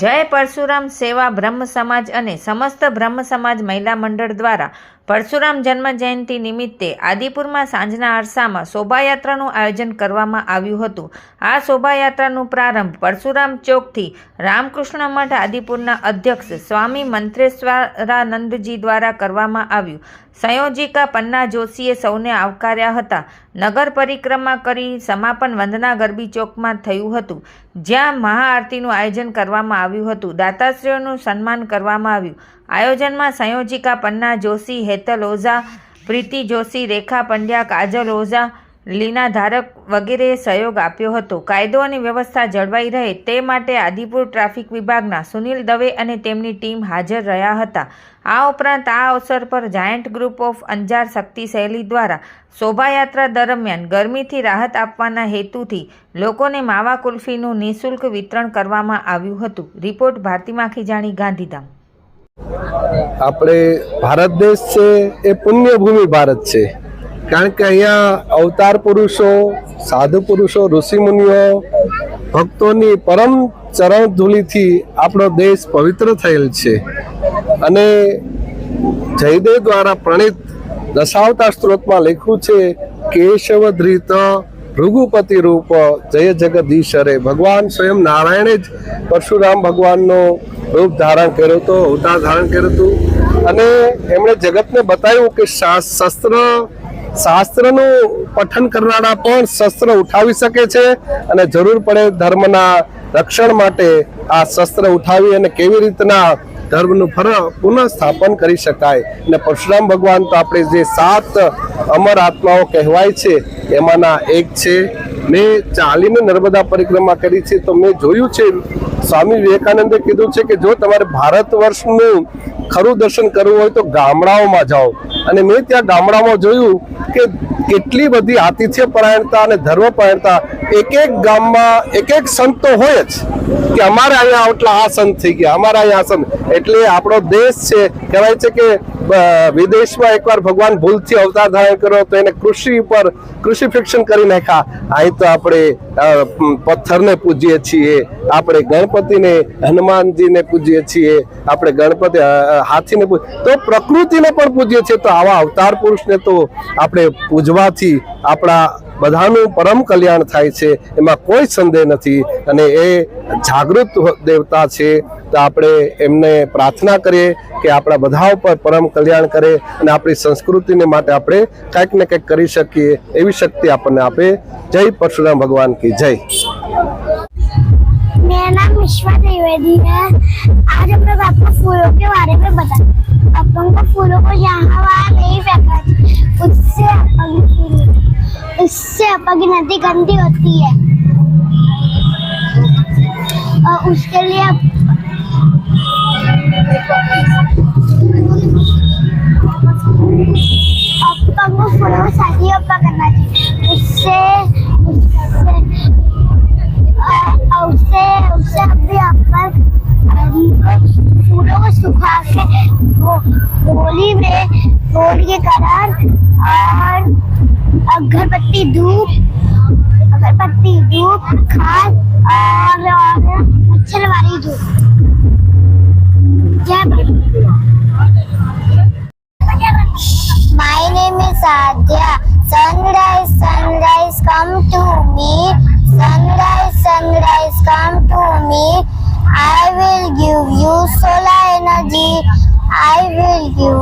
જય પરશુરામ સેવા બ્રહ્મ સમાજ અને સમસ્ત બ્રહ્મ સમાજ મહિલા મંડળ દ્વારા પરશુરામ જન્મ જયંતિ નિમિત્તે આદિપુરમાં સાંજના અરસામાં શોભાયાત્રાનું આયોજન કરવામાં આવ્યું હતું. આ શોભાયાત્રાનો પ્રારંભ પરશુરામ ચોકથી રામકૃષ્ણ મઠ આદિપુરના અધ્યક્ષ સ્વામી મંત્રેશ્વરાનંદજી દ્વારા કરવામાં આવ્યું. સંયોજિકા પન્ના જોશીએ સૌને આવકાર્યા હતા. નગર પરિક્રમા કરી સમાપન વંદના ગરબી ચોકમાં થયું હતું. જ્યાં મહાઆરતીનું આયોજન કરવામાં આવ્યું હતું. દાતાશ્રીઓનું સન્માન કરવામાં આવ્યું. આયોજનમાં સંયોજિકા પન્ના, જોશી હેતલ, ઓઝા, પ્રીતિ જોશી, રેખા પંડ્યા, કાજલ ઓઝા, લીના ધારક વગેરેએ સહયોગ આપ્યો હતો. કાયદો અને વ્યવસ્થા જળવાઈ રહે તે માટે આદિપુર ટ્રાફિક વિભાગના સુનિલ દવે અને તેમની ટીમ હાજર રહ્યા હતા. આ ઉપરાંત આ અવસર પર giant group of Anjar Shakti Shaili દ્વારા શોભાયાત્રા દરમિયાન ગરમીથી રાહત આપવાના હેતુથી લોકોને માવા કુલ્ફીનું નિઃશુલ્ક વિતરણ કરવામાં આવ્યું હતું. રિપોર્ટ ભારતી માખીજાણી ગાંધીધામ. આપણે ભારત દેશ છે એ પુણ્યભૂમિ ભારત છે. કારણ કે અહીંયા અવતાર પુરુષો, સાધુ પુરુષો ઋષિમુનિઓ ભક્તોની પરમ ચરણ ધૂલીથી આપણો દેશ પવિત્ર થયેલ છે. અને જયદેવ દ્વારા પ્રણિત દશાવતાર સ્ત્રોતમાં લખ્યું છે કેશવ ધૃત ભૃગુપતિ રૂપ જય જગદીશ હરે ભગવાન સ્વયં નારાયણે જ પરશુરામ ભગવાનનો રૂપ ધારણ કર્યું હતું, અવતાર ધારણ કર્યું હતું. અને એમણે જગતને બતાવ્યું કે શાસ- શસ્ત્ર, શાસ્ત્રનું પઠન કરનારા પણ શસ્ત્ર ઉઠાવી શકે છે અને જરૂર પડે ધર્મના રક્ષણ માટે આ શસ્ત્ર ઉઠાવી અને કેવી રીતના ધર્મનું ફર, પુનઃસ્થાપન કરી શકાય. અને પરશુરામ ભગવાન તો આપણે જે સાત અમર આત્માઓ કહેવાય છે, એમાંના એક છે મેં ચાલીને નર્મદા પરિક્રમા કરી છે, તો મેં જોયું છે. સ્વામી વિવેકાનંદે કીધું છે કે જો તમારે ભારત વર્ષનું ખરું દર્શન કરવું હોય તો ગામડાઓમાં જાઓ. અને મેં ત્યાં ગામડામાં જોયું કે કેટલી બધી આતિથ્ય પરાયણતા અને ધર્મ પરાયણતા એક એક ગામમાં એક એક સંત તો હોય જ કે અમારે અહીંયા આટલા આ સંત થઈ ગયા, અમારે અહીંયા આ સંત. એટલે આપણો દેશ છે, કહેવાય છે કે વિદેશમાં એકવાર ભગવાન ભૂલથી અવતાર ધારણ કર્યો તો એને કૃષિ ઉપર કૃષિફિક્ષન કરી નાખ્યા. અહીં તો આપણે પથ્થરને પૂજીએ છીએ. આપણે ગણપતિને, હનુમાનજીને પૂજીએ છીએ. આપણે ગણપતિ હાથીને તો પ્રકૃતિને પણ પૂજીએ છીએ તો આવા અવતાર પુરુષને તો આપણે પૂજવાથી આપણા બધાનું પરમ કલ્યાણ થાય છે. એમાં કોઈ સંદેહ નથી અને એ જાગૃત દેવતા છે. તો આપણે એમને પ્રાર્થના કરીએ કે આપણા બધા ઉપર પરમ કલ્યાણ કરે અને આપણી સંસ્કૃતિને માટે આપણે કંઈક ને કંઈક કરી શકીએ એવી શક્તિ આપણને આપે. જય પરશુરામ ભગવાન કી જય. नाम विश्वा त्रिवेदी है आज हम लोग आपको फूलों के बारे में बताएँ अपन को फूलों को यहाँ वहाँ नहीं फेंका उससे अपन की उससे अपन की नदी गंदी होती है। और उसके लिए वो होली में होली के कारण और अगरबत्ती धूप अगरबत्ती धूप खाद और, मच्छर वाली धूप जय Bharat. My name is me, I will do.